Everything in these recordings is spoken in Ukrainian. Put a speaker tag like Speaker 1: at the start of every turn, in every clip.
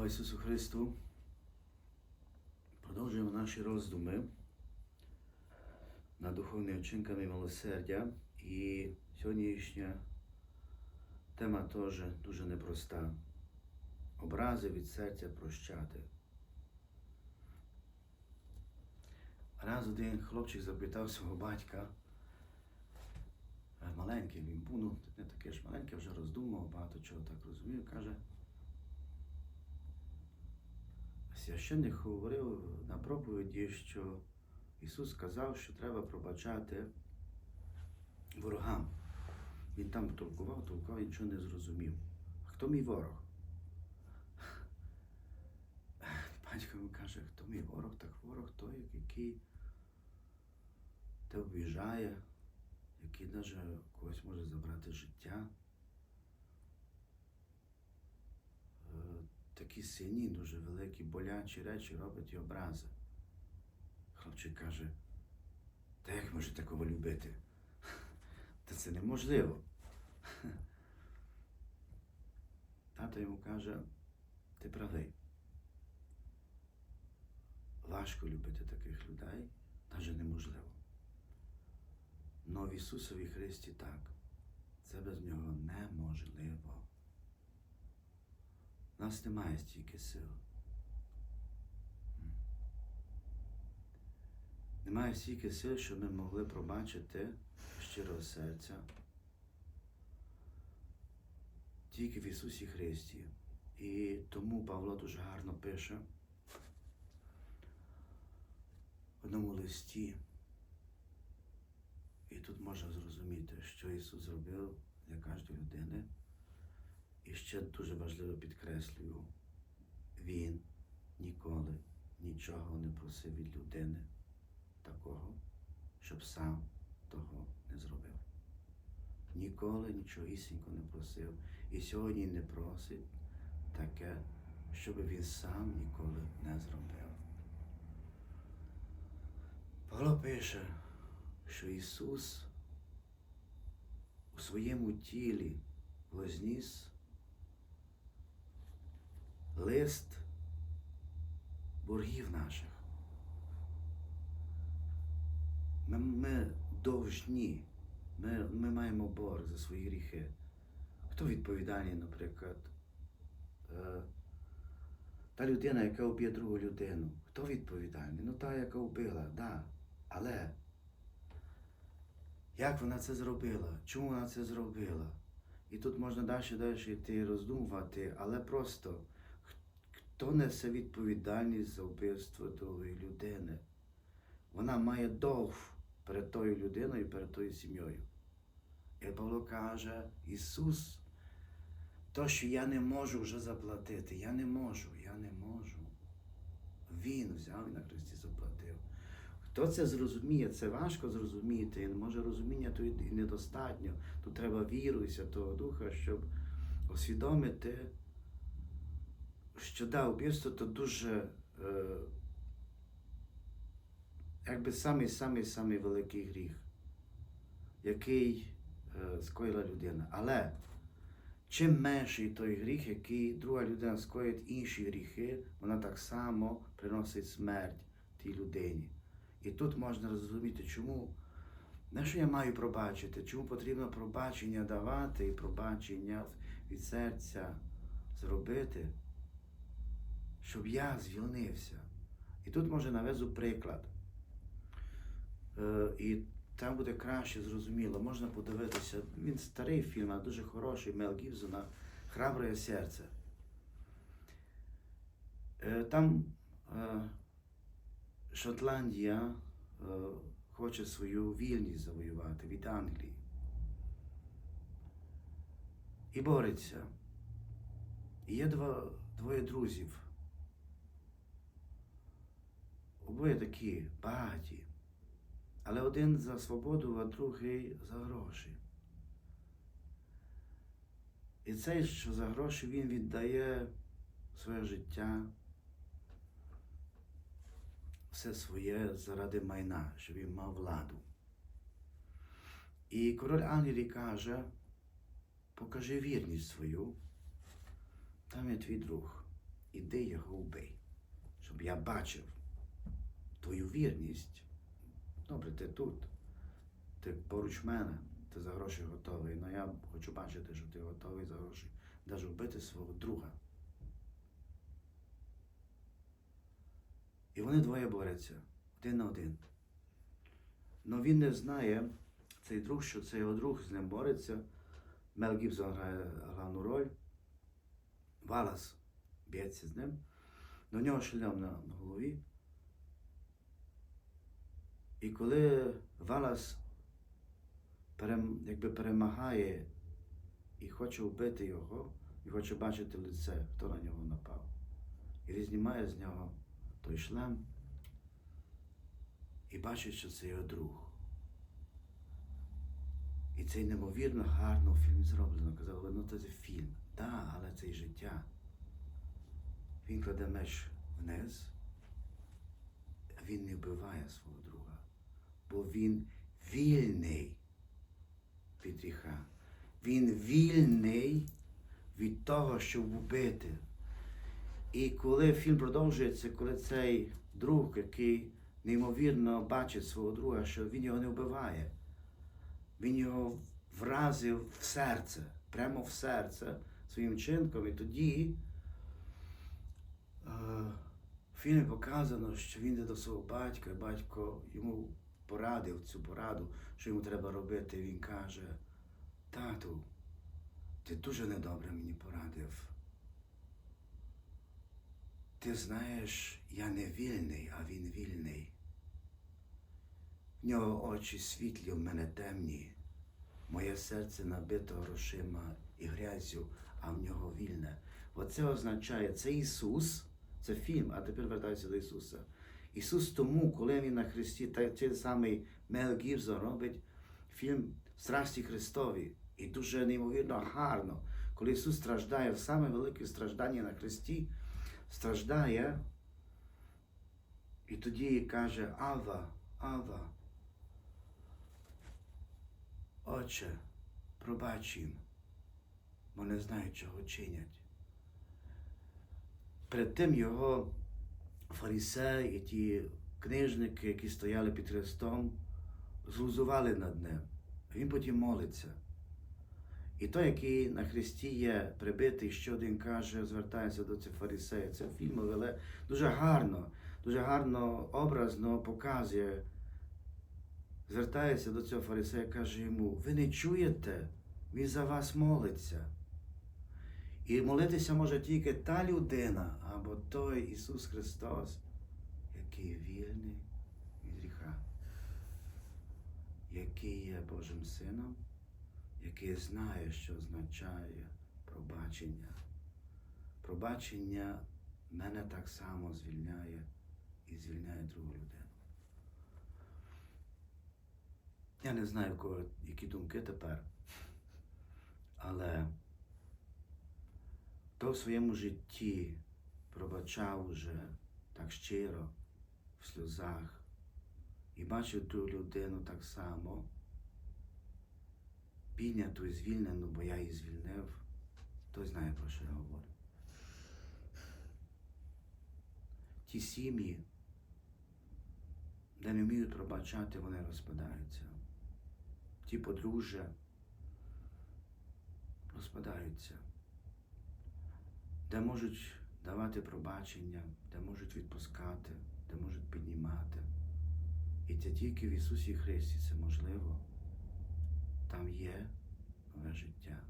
Speaker 1: Слава Ісусу Христу! Продовжуємо наші роздуми над духовними вчинками милосердя. І сьогоднішня тема теж дуже непроста. Образи від серця прощати. Раз один хлопчик запитав свого батька, маленький він був, ну не таке ж маленький, вже роздумав, багато чого так розумів, каже. Священник говорив на проповіді, що Ісус сказав, що треба пробачати ворогам. Він там толкував, толкував, нічого не зрозумів. А хто мій ворог? Батько йому каже, хто мій ворог, так ворог той, який тебе обіжає, який навіть когось може забрати життя. Такі сильні, дуже великі, болячі речі робить і образи. Хлопчик каже, та як може такого любити? Та це неможливо. Тато йому каже, ти правий. Важко любити таких людей, навіть неможливо. Но в Ісусові Христі так. Це без нього неможливо. У нас немає стільки сил. Немає стільки сил, щоб ми могли пробачити щирого серця. Тільки в Ісусі Христі. І тому Павло дуже гарно пише в одному листі. І тут можна зрозуміти, що Ісус зробив для кожної людини. І ще дуже важливо підкреслюю, він ніколи нічого не просив від людини такого, щоб сам того не зробив. Ніколи нічогісінько не просив. І сьогодні не просить таке, щоб він сам ніколи не зробив. Павло пише, що Ісус у своєму тілі возніс лист боргів наших. Ми, ми довжні, ми, ми маємо борг за свої гріхи. Хто відповідальний, наприклад? Е, та людина, яка вб'є другу людину. Хто відповідальний? Ну та, яка вбила, так. Да. Але як вона це зробила? Чому вона це зробила? І тут можна далі далі йти роздумувати, але просто хто несе відповідальність за вбивство другої людини? Вона має довг перед тою людиною і перед тою сім'єю. І Павло каже, Ісус, то, що я не можу вже заплатити, я не можу, я не можу. Він взяв і на Христі заплатив. Хто це зрозуміє, це важко зрозуміти, і може розуміння то і недостатньо. Тут треба віру і Святого Духа, щоб усвідомити, що да, вбивство то дуже е, якби самий-самий-самий великий гріх, який е, скоїла людина. Але чим менший той гріх, який друга людина скоїть інші гріхи, вона так само приносить смерть тій людині. І тут можна зрозуміти, чому. Не що я маю пробачити, чому потрібно пробачення давати і пробачення від серця зробити, щоб я звільнився. І тут може навезу приклад. Е, і там буде краще зрозуміло. Можна подивитися. Він старий фільм, але дуже хороший Мел Гібзона Храбре серце. Е, Там е, Шотландія хоче свою вільність завоювати від Англії. І бореться. І є два, двоє друзів. Обоє такі багаті. Але один за свободу, а другий за гроші. І цей, що за гроші, він віддає своє життя, все своє заради майна, щоб він мав владу. І король Англії каже, покажи вірність свою, там є твій друг. іди його вбий, щоб я бачив твою вірність. Добре, ти тут, ти поруч мене, ти за гроші готовий. але я хочу бачити, що ти готовий за гроші навіть вбити свого друга. І вони двоє борються один на один. Но він не знає, цей друг, що це його друг з ним бореться. Мел Гібсон грає головну роль. Валас б'ється з ним. До нього шлям на голові. І коли Валас якби перемагає і хоче вбити його, і хоче бачити лице, хто на нього напав. І знімає з нього той шлем і бачить, що це його друг. І це неймовірно гарно в фільмі зроблено. Казали, ну це фільм. Так, да, але це й життя. Він кладе меч вниз, а він не вбиває свого друга, бо він вільний від гріха. Він вільний від того, щоб вбити. І коли фільм продовжується, коли цей друг, який неймовірно бачить свого друга, що він його не вбиває, він його вразив в серце, прямо в серце своїм чинком. І тоді е, в фільмі показано, що він йде до свого батька, і батько йому порадив цю пораду, що йому треба робити. Він каже, тату, ти дуже недобре мені порадив. Ти знаєш, я не вільний, а він вільний. В нього очі світлі, в мене темні. Моє серце набито грошима і грязю, а в нього вільне. Оце означає, це Ісус, це фільм, а тепер вертаюся до Ісуса. Ісус тому, коли Він на Христі, та той самий Мел Гібсон робить фільм Страсті Христові. І дуже неймовірно гарно, коли Ісус страждає саме велике страждання на Христі, страждає, і тоді каже Ава, Ава. Отче, пробач їм, бо не знають, чого чинять. Перед тим його фарисеї і ті книжники, які стояли під Христом, злузували над ним. Він потім молиться. І той, який на Христі є прибитий, що один каже, звертається до цих фарисеїв. Це фільм, але дуже гарно, дуже гарно образно показує. Звертається до цього фарисея, каже йому: ви не чуєте, він за вас молиться. І молитися може тільки та людина або той Ісус Христос, який вільний від гріха, який є Божим Сином, який знає, що означає пробачення. Пробачення мене так само звільняє і звільняє другу людину. Я не знаю, які думки тепер, але хто в своєму житті пробачав уже так щиро, в сльозах, і бачив ту людину так само, підняту і звільнену, бо я її звільнив, той знає, про що я говорю. Ті сім'ї, де не вміють пробачати, вони розпадаються. Ті подружжя розпадаються, де можуть давати пробачення, де можуть відпускати, де можуть піднімати. І це тільки в Ісусі Христі це можливо. Там є нове життя.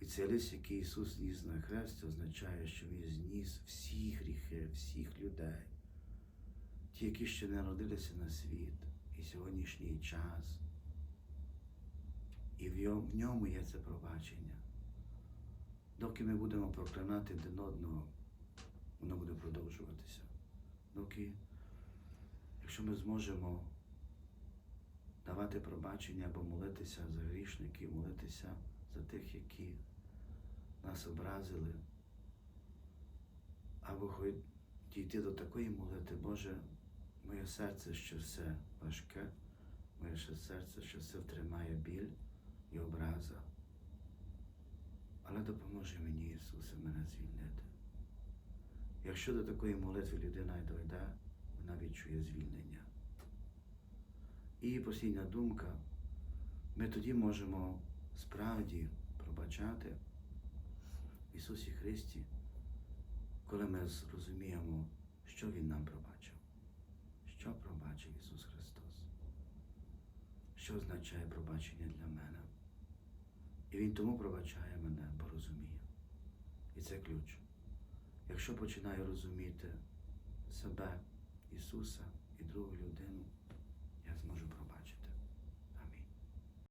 Speaker 1: І цей лист, який Ісус зніс на хрест, означає, що Він зніс всі гріхи, всіх людей, ті, які ще не народилися на світ, і сьогоднішній час. І в ньому є це пробачення. Доки ми будемо проклинати один одного, воно буде продовжуватися. Доки, якщо ми зможемо давати пробачення або молитися за грішників, молитися за тих, які нас образили, або хоч дійти до такої молити, Боже, моє серце, що все важке, моє серце, що все втримає біль і образа. Але допоможи мені, Ісусе, мене звільнити. Якщо до такої молитви людина й дойде, вона відчує звільнення. І постійна думка, ми тоді можемо справді пробачати в Ісусі Христі, коли ми зрозуміємо, що Він нам пробачив, що пробачив Ісус Христос, що означає пробачення для мене. І Він тому пробачає мене, бо розуміє. І це ключ. Якщо починаю розуміти себе, Ісуса і другу людину, я зможу пробачити.